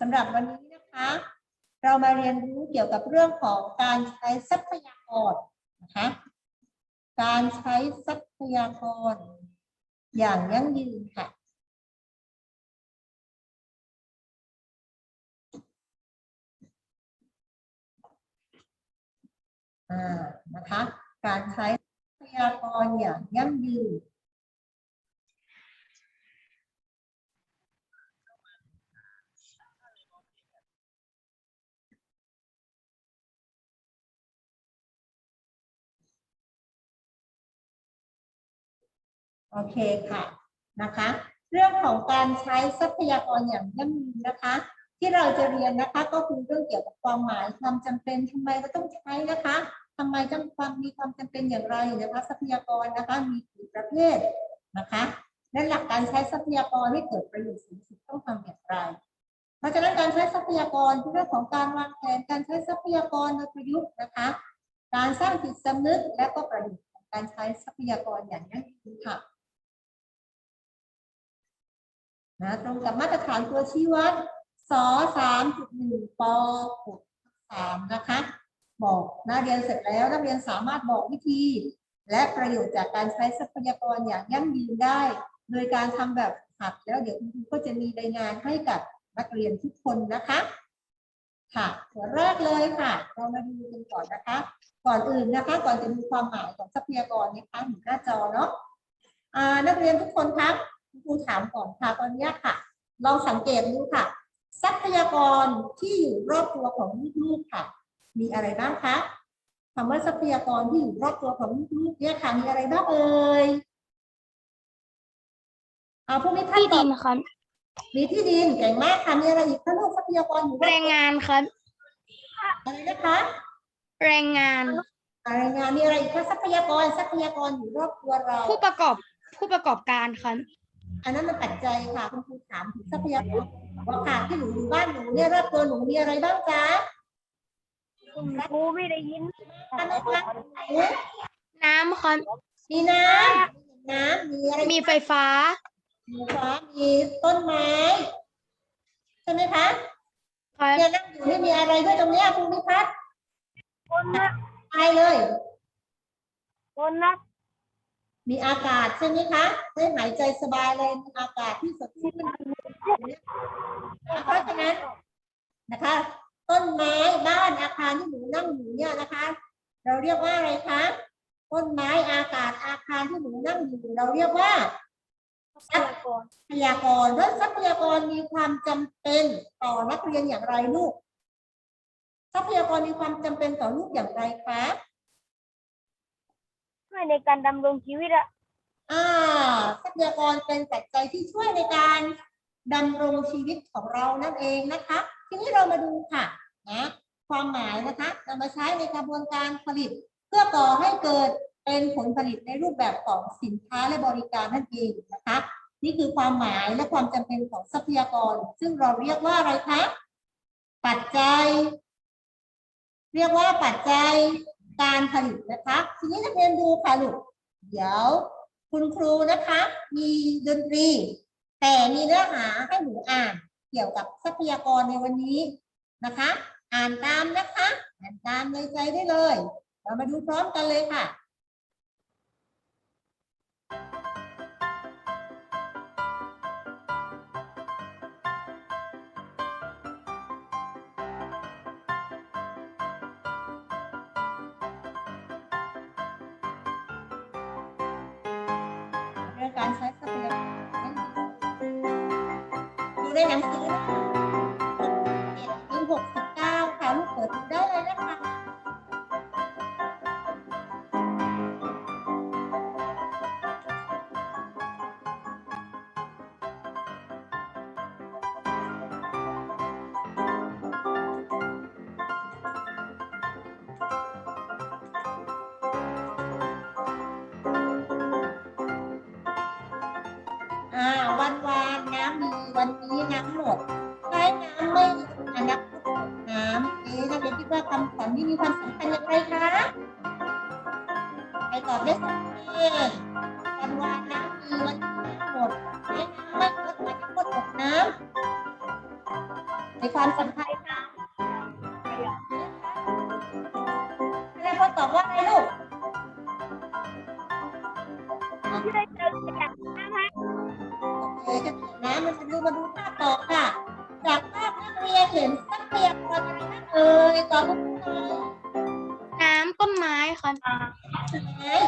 สำหรับวันนี้นะคะ เรามาเรียนรู้เกี่ยวกับเรื่องของการใช้ทรัพยากรนะคะ การใช้ทรัพยากร อย่างยั่งยืนค่ะอ่านะคะ การใช้ทรัพยากรอย่างยั่งยืน โอเคค่ะนะคะ เรื่องของการใช้ทรัพยากรอย่างยั่งยืนนะคะ ที่เราจะเรียนนะคะก็คือเรื่องเกี่ยวกับความหมายความจำเป็นทำไมเราต้องใช้นะคะทำไมจำความมีความจำเป็นอย่างไรนะคะทรัพยากรนะคะมีกี่ประเภทนะคะและหลักการใช้ทรัพยากรให้เกิดประโยชน์สูงสุดต้องทำอย่างไร เพราะฉะนั้นการใช้ทรัพยากรเป็นเรื่องของการวางแผนการใช้ทรัพยากรโดยประยุกต์นะคะ การสร้างจิตสำนึกและก็ประโยชน์ของการใช้ทรัพยากรอย่างยั่งยืนค่ะ นะตรงกับมาตรฐานตัวชี้วัดสสามจุดหนึ่งปหกสามนะคะ บอกนักเรียนเสร็จแล้วนักเรียนสามารถบอกวิธี และประโยชน์จากการใช้ทรัพยากรอย่างยั่งยืนได้ โดยการทำแบบหัดแล้วเดี๋ยวคุณครูก็จะมีรายงานให้กับนักเรียนทุกคนนะคะ ค่ะหัวแรกเลยค่ะ เรามาดูกันก่อนนะคะ ก่อนอื่นนะคะ ก่อนจะดูความหมายของทรัพยากรนะคะหน้าจอเนาะอ่านักเรียนทุกคนครับ คุณครูถามก่อนค่ะตอนเนี้ยค่ะลองสังเกตดูค่ะ ทรัพยากรที่อยู่รอบตัวของลูกๆค่ะ มีอะไรบ้างคะคำว่าทรัพยากรที่อยู่รอบตัวของลูกๆเนี่ยค่ะมีอะไรบ้างเอ่ยเอาผู้มีท่านที่ตดิอบนครับมีที่ดินเก่งมากค่ะมีอะไรอีกคะลูกทรัพยากรอยู่รอบแรงงานครับอะไรนะคะแรงงานอะไรงานมีอะไรอีกคะทรัพยากรทรัพยากรอยู่รอบตัวเรา ผู้ประกอบผู้ประกอบการครับ อันนั้นมันปัจจัยค่ะคุณครูถามถึงทรัพยากรว่าค่ะที่หนูอยู่บ้านหนูเนี่ยรอบตัวหนูมีอะไรบ้างจ๊ะคุณครูไม่ได้ยินอันนั้นคะน้ำครับมีน้ำน้ำมีอะไรมีไฟฟ้า มีฟ้ามีต้นไม้ใช่ไหมคะครับเนี่ยนั่งอยู่นี่มีอะไรด้วยตรงเนี้ยคุณพิพัฒน์คนนะไปเลยคนนะ มีอากาศใช่ไหมคะได้หายใจสบายเลยมีอากาศที่สดชื่นเพราะฉะนั้นนะคะ ต้นไม้บ้านอาคารที่หนูนั่งอยู่เนี่ยนะคะ เราเรียกว่าอะไรคะต้นไม้อากาศอาคารที่หนูนั่งอยู่เราเรียกว่าทรัพยากรทรัพยากรและทรัพยากรมีความจำเป็นต่อนักเรียนอย่างไรลูก ทรัพยากรมีความจำเป็นต่อลูกอย่างไรคะ วยในการดำรงชีวิตอะอ่าทรัพยากรเป็นปัจจัยที่ช่วยในการดำรงชีวิตของเรานั่นเองนะคะ ทีนี้เรามาดูค่ะนะความหมายนะคะนำมาใช้ในกระบวนการผลิต เพื่อก่อให้เกิดเป็นผลผลิตในรูปแบบของสินค้าและบริการนั่นเองนะคะ นี่คือความหมายและความจำเป็นของทรัพยากร ซึ่งเราเรียกว่าอะไรคะปัจจัย เรียกว่าปัจจัย การผลิตนะคะทีนี้นักเรียนดูค่ะลูกเดี๋ยวคุณครูนะคะ มีดนตรี แต่มีเนื้อหาให้หนูอ่านเกี่ยวกับทรัพยากรในวันนี้นะคะ อ่านตามนะคะ อ่านตามในใจได้เลย เรามาดูพร้อมกันเลยค่ะ การใช้ทรัพยากรดูในหนังสือนะ มีความสำคัญอย่างไรคะใครตอบได้สองทีวันวานน้ำมือวันที่น้ำหมดใช้น้ำไม่ลดไม่ลดหมน้ำในความสำ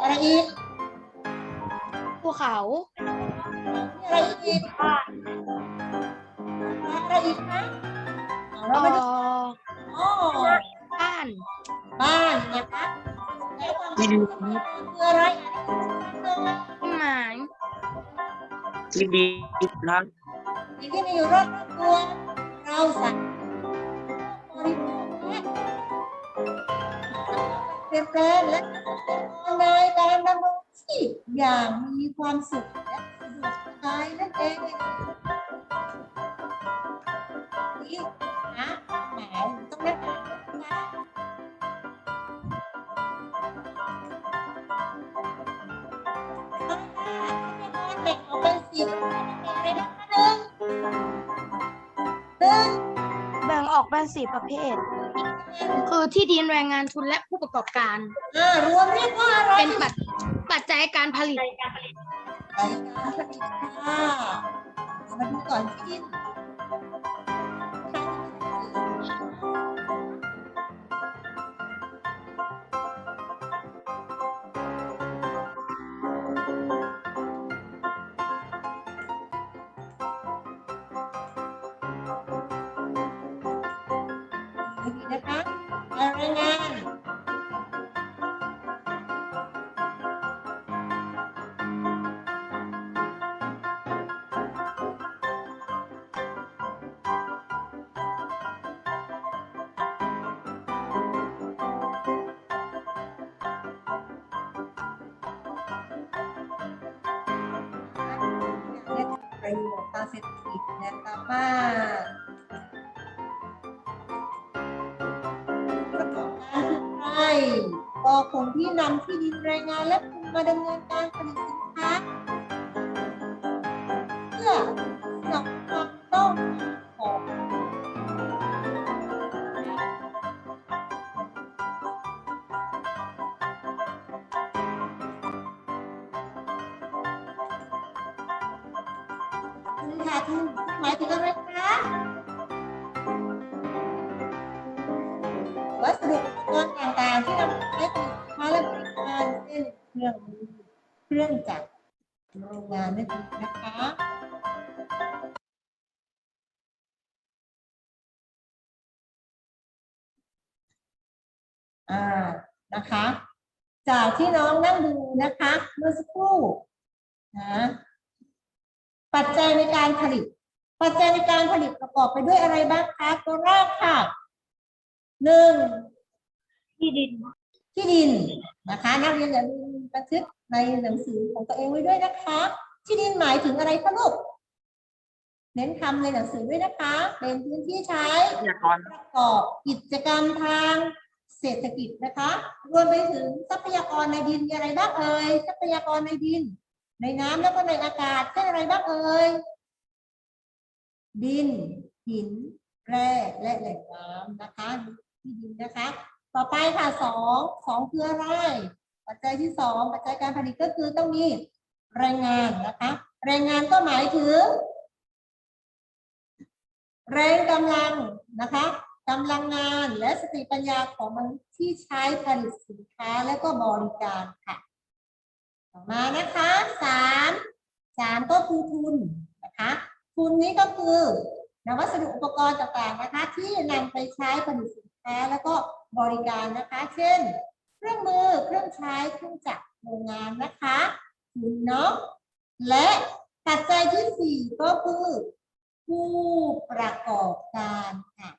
อะไรอีกภูเขามีอะไรอีกอ่าอะไรอีกคะเอาเอ่เรามาดูออ๋อบ้าน บ้านนะคะแล้วความคัญคืออะไรอ่านให้ฟังหน่อยต้นไม้ที่ดีครับสิ่งที่มีอยู่รอบตัวเราสัตว์บริโภค เปลี่ยนแปลงและในการดำรงชีพอย่างมีความสุขและสะดวกสบายนั่นเองนี่นะหมายต้องได้อ่านนะคะแบ่งออกเป็นสี่ประเภทอะไรนะคะหนึ่งหนึ่งแบ่งออกเป็นสี่ประเภท คือที่ดินแรงงานทุนและผู้ ประกอบการอ่ารวมเรียกว่าอะไรเป็นปัจปัจจัยการผลิตรายการผลิตค่ะเอามาดูก่อนที่ ประโยชน์ทางเศรษฐกิจนะคะว่าประกอบการใครก็คนที่นำที่ดินแรงงานและมาดำเนินการผลิตสินค้า คุณค่ะคุณหมายถึงอะไรคะวัสดุอุปกรณ์ต่างๆที่นำมาใช้ผลิตสินค้าและบริการเช่นเครื่องมือเครื่องจักรโรงงานนั่นเองนะคะอ่านะคะ จากที่น้องนั่งดูนะคะ เมื่อสักครู่นะ ปัจจัยในการผลิต ปัจจัยในการผลิตประกอบไปด้วยอะไรบ้างคะตัวแรกค่ะหนึ่งที่ดินที่ดินนะคะนักเรียนอย่าลืมบันทึกในหนังสือของตัวเองไว้ด้วยนะคะ ที่ดินหมายถึงอะไรคะลูกเน้นคำในหนังสือด้วยนะคะ เป็นพื้นที่ใช้ประกอบกิจกรรมทางเศรษฐกิจนะคะ รวมไปถึงทรัพยากรในดินมีอะไรบ้างเอ่ยทรัพยากรในดิน ในน้ำแล้วก็ในอากาศเช่นอะไรบ้างเอ่ยดิน หิน แร่และแหล่งน้ำนะคะที่ดินนะคะ ต่อไปค่ะสองสองคืออะไรปัจจัยที่สองปัจจัยการผลิตก็คือต้องมีแรงงานนะคะ แรงงานก็หมายถึง แรงกำลังนะคะกำลังงานและสติปัญญาของมนุษย์ที่ใช้ผลิตสินค้าและก็บริการค่ะ มานะคะสามสามก็คือทุนนะคะทุนนี้ก็คือนวัสดุอุปกรณ์ต่างๆนะคะ ที่นำไปใช้ผลิตสินค้าแล้วก็บริการนะคะ เช่น เครื่องมือเครื่องใช้เครื่องจักรโรงงานนะคะทุนเนาะและปัจจัยที่สี่ก็คือผู้ประกอบการค่ะ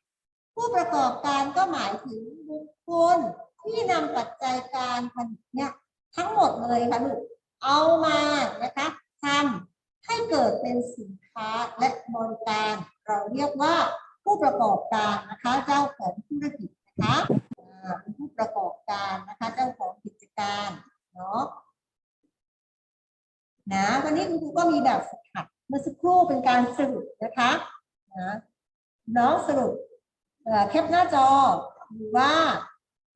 ผู้ประกอบการก็หมายถึงบุคคลที่นำปัจจัยการผลิตเนี่ยทั้งหมดเลยค่ะลูก เอามานะคะทำให้เกิดเป็นสินค้าและบริการ เราเรียกว่าผู้ประกอบการนะคะ เจ้าของธุรกิจนะคะเป็นผู้ประกอบการนะคะ เจ้าของกิจการเนาะนะวันนี้คุณครูก็มีแบบฝึกหัดเมื่อสักครู่เป็นการสรุปนะคะนะน้องสรุปเอ่อแคปหน้าจอหรือว่า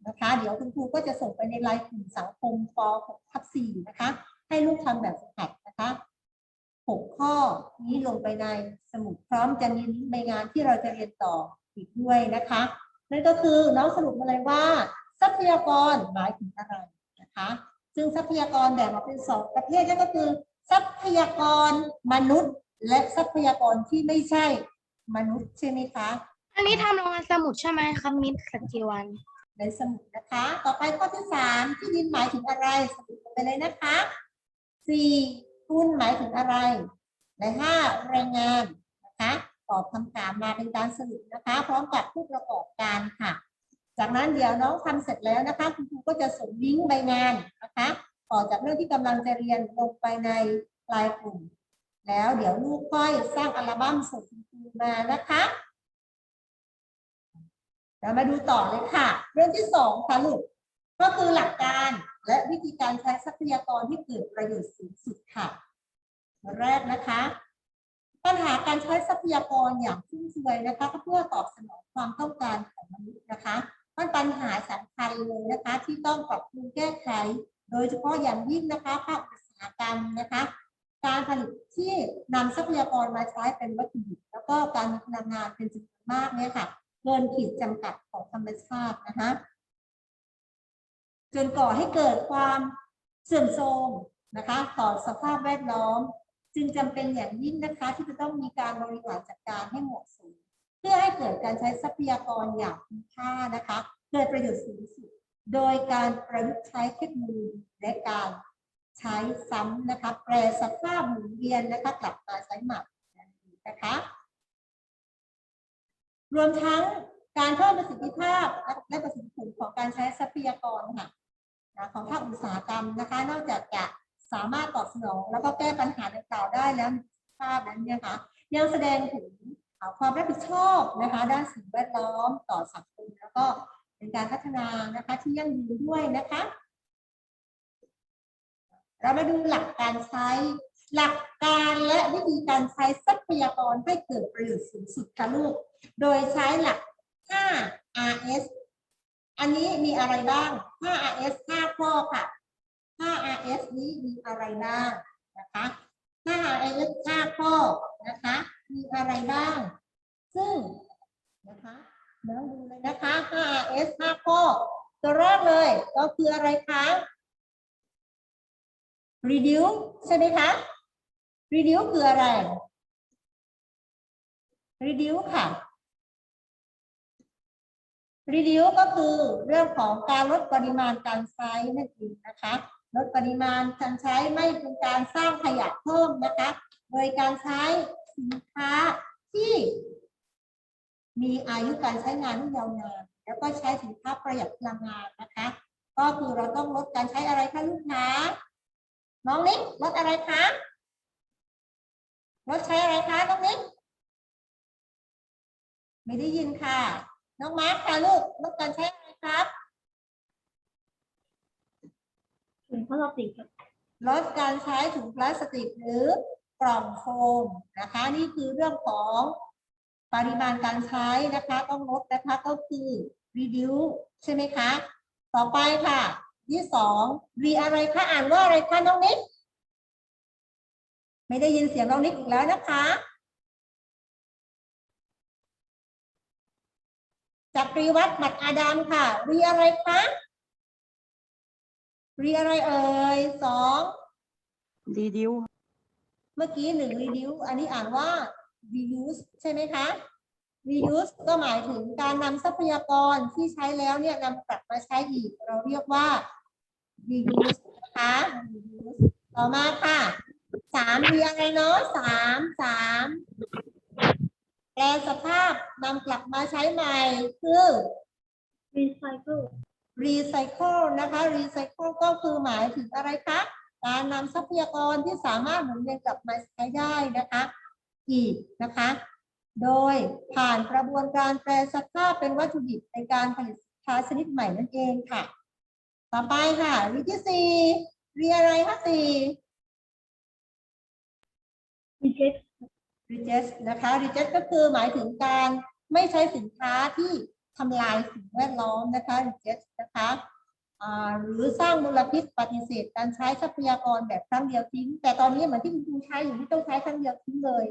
นะคะ เดี๋ยวคุณครูก็จะส่งไปในไลน์กลุ่มสังคมป .6 ทับ4นะคะ ให้ลูกทำแบบฝึกหัดนะคะหกข้อนี้ลงไปในสมุดพร้อมจะมีลิงก์ใบงานที่เราจะเรียนต่ออีกด้วยนะคะ นั่นก็คือน้องสรุปมาเลยว่า ทรัพยากรหมายถึงอะไรนะคะ ซึ่งทรัพยากรแบ่งออกเป็นสองประเภทนั่นก็คือ ทรัพยากรมนุษย์ และทรัพยากรที่ไม่ใช่มนุษย์ใช่ไหมคะอันนี้ทำโรงงานสมุดใช่ไหมครับมิตรสกิวันในสมุดนะคะ ต่อไปข้อที่สามที่ดินหมายถึงอะไรสรุปลงไปเลยนะคะ สี่ทุนหมายถึงอะไรและห้าแรงงานนะคะตอบคำถามมาเป็นการสรุปนะคะ พร้อมกับผู้ประกอบการค่ะ จากนั้นเดี๋ยวน้องทำเสร็จแล้วนะคะ คุณครูก็จะส่งลิงก์ใบงานนะคะต่อจากเรื่องที่กำลังจะเรียนลงไปในไลน์กลุ่ม แล้วเดี๋ยวลูกค่อยสร้างอัลบั้มส่งคุณครูมานะคะเรามาดูต่อเลยค่ะ เรื่องที่สองค่ะลูกก็คือหลักการ และวิธีการใช้ทรัพยากรที่เกิดประโยชน์สูงสุดค่ะแรกนะคะ ปัญหาการใช้ทรัพยากรอย่างฟุ่มเฟือยนะคะเพื่อตอบสนองความต้องการของมนุษย์นะคะมันปัญหาสำคัญเลยนะคะที่ต้องปรับปรุงแก้ไข โดยเฉพาะอย่างยิ่งนะคะภาคอุตสาหกรรมนะคะการผลิตที่นำทรัพยากรมาใช้เป็นวัตถุดิบแล้วก็การมีพลังงานเป็นจำนวนมากเนี่ยค่ะเกินขีดจำกัดของธรรมชาตินะคะ จนก่อให้เกิดความเสื่อมโทรมนะคะต่อสภาพแวดล้อม จึงจำเป็นอย่างยิ่งนะคะที่จะต้องมีการบริหารจัดการให้เหมาะสมเพื่อให้เกิดการใช้ทรัพยากรอย่างคุ้มค่านะคะเกิดประโยชน์สูงสุด โดยการประยุกต์ใช้เทคโนโลยีและการใช้ซ้ำนะคะแปรสภาพหมุนเวียนนะคะกลับมาใช้ใหม่นะคะรวมทั้ง การเพิ่มประสิทธิภาพและประสิทธิผลของการใช้ทรัพยากรค่ะนะของภาคอุตสาหกรรมนะคะ นอกจากจะสามารถตอบสนองแล้วก็แก้ปัญหาดังกล่าวได้แล้วภาพนั้นเนี่ยค่ะยังแสดงถึงความรับผิดชอบนะคะ ด้านสิ่งแวดล้อมต่อสังคมแล้วก็เป็นการพัฒนานะคะที่ยั่งยืนด้วยนะคะ เรามาดูหลักการใช้หลักการและวิธีการใช้ทรัพยากรให้เกิดประโยชน์สูงสุดค่ะลูก โดยใช้หลัก 5 RS อันนี้มีอะไรบ้าง5 RS 5ข้อค่ะ5 RS นี้มีอะไรบ้างนะคะ5 RS 5ข้อนะคะ มีอะไรบ้าง ซึ่งนะคะเดี๋ยวดูเลยนะคะ5 RS 5ข้อตัวแรกเลยก็คืออะไรคะ reduce ใช่ไหมคะ reduce คืออะไร reduce ค่ะ reduce ก็คือเรื่องของการลดปริมาณการใช้นั่นเองนะคะ ลดปริมาณการใช้ไม่เป็นการสร้างขยะเพิ่มนะคะ โดยการใช้สินค้าที่มีอายุการใช้งานที่ยาวนาน แล้วก็ใช้สินค้าประหยัดพลังงานนะคะ ก็คือเราต้องลดการใช้อะไรคะลูกค้าน้องนิกลดอะไรคะลดใช้อะไรคะน้องนิกไม่ได้ยินค่ะ น้องมาร์คค่ะลูกลดการใช้อะไรครับถึงข้อสอบสี่ครับลดการใช้ถุงพลาสติกหรือกล่องโฟมนะคะ นี่คือเรื่องของปริมาณการใช้นะคะ ต้องลดนะคะก็คือ reduce ใช่ไหมคะ ต่อไปค่ะ ที่สอง re อะไรคะอ่านว่าอะไรคะน้องนิกไม่ได้ยินเสียงน้องนิกอีกแล้วนะคะ จักรีวัฒน์บัตรอาดามค่ะ re อะไรคะ re อะไรเอ่ยสองรีดิวเมื่อกี้หนึ่ง reduce อันนี้อ่านว่า reuse ใช่ไหมคะ reuse ก็หมายถึงการนำทรัพยากรที่ใช้แล้วเนี่ยนำกลับมาใช้อีก เราเรียกว่า reuse นะคะ reuse ต่อมาค่ะสามเรียงอะไรเนาะสามสาม แปลสภาพนำกลับมาใช้ใหม่คือรีไซเคิล recycle นะคะ recycle ก็คือหมายถึงอะไรคะการนำทรัพยากรที่สามารถหมุนเวียนกลับมาใช้ได้นะคะ อีกนะคะ โดยผ่านกระบวนการแปรสภาพเป็นวัตถุดิบในการผลิตสินค้าชนิดใหม่นั่นเองค่ะ ต่อไปค่ะ วิธีสี่เรียอะไรคะสี่รีเจ็ค reject นะคะ reject ก็คือหมายถึงการไม่ใช้สินค้าที่ทำลายสิ่งแวดล้อมนะคะเจสนะคะหรือสร้างมลพิษปฏิเสธ การใช้ทรัพยากรแบบครั้งเดียวทิ้ง แต่ตอนนี้เหมือนที่คุณครูใช้อยู่ที่ต้องใช้ครั้งเดียวทิ้งเลย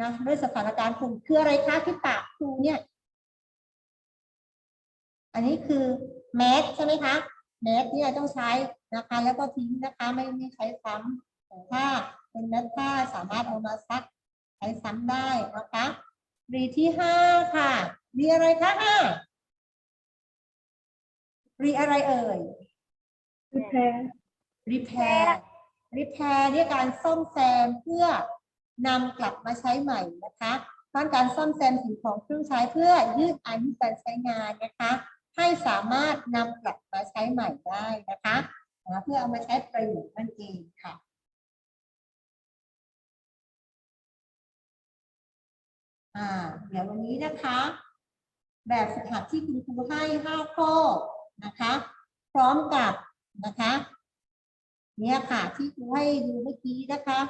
นะด้วยสถานการณ์โควิดคืออะไรคะที่ปากครูเนี่ย อันนี้คือแมสใช่ไหมคะแมสที่เราต้องใช้นะคะ แล้วก็ทิ้งนะคะ ไม่ไม่ใช้ซ้ำแต่ถ้าเป็นแมสผ้าสามารถเอามาซัก ช้ซ้ำได้นะคะรีที่ห้าค่ะ รีอะไรคะห้ารีอะไรเอ่ย repair repair repair เนี่ยการซ่อมแซมเพื่อนำกลับมาใช้ใหม่นะคะการการซ่อมแซมสิ่งของเครื่องใช้เพื่อยืดอายุการใช้งานนะคะ ให้สามารถนำกลับมาใช้ใหม่ได้นะคะนะเพื่อเอามาใช้ประโยชน์นั่นเองค่ะ อ่าเดี๋ยววันนี้นะคะ แบบฝึกหัดที่คุณครูให้ห้าข้อนะคะ พร้อมกับนะคะ เนี่ยค่ะที่ครูให้ดูเมื่อกี้นะคะ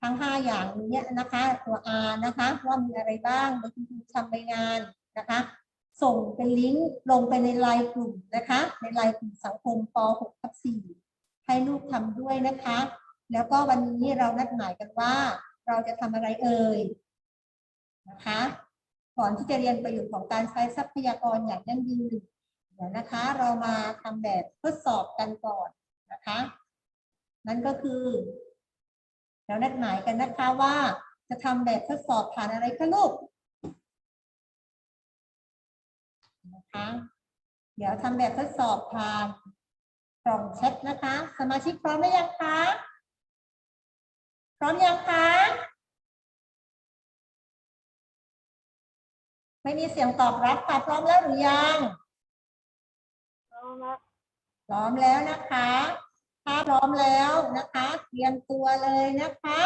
ทั้งห้าอย่างเนี้ยนะคะ ตัว R นะคะว่ามีอะไรบ้างโดยคุณครูทำใบงานนะคะ ส่งเป็นลิงก์ลงไปในไลน์กลุ่มนะคะ ในไลน์กลุ่มสังคมป .6 ทับ4ให้ลูกทำด้วยนะคะ แล้วก็วันนี้เรานัดหมายกันว่า เราจะทำอะไรเอ่ย นะคะก่อนที่จะเรียนประโยชน์ของการใช้ทรัพยากรอย่างยั่งยืนเดี๋ยวนะคะ เรามาทำแบบทดสอบกันก่อนนะคะ นั่นก็คือ เรานัดหมายกันนะคะว่าจะทำแบบทดสอบผ่านอะไรคะลูกนะคะเดี๋ยวทำแบบทดสอบผ่านกล่องแชทนะคะ สมาชิกพร้อมหรือยังคะ พร้อมยังคะ ไม่มีเสียงตอบรับค่ะพร้อมแล้วหรือยังพร้อมแล้วนะคะ ถ้าพร้อมแล้วนะคะ เตรียมตัวเลยนะคะ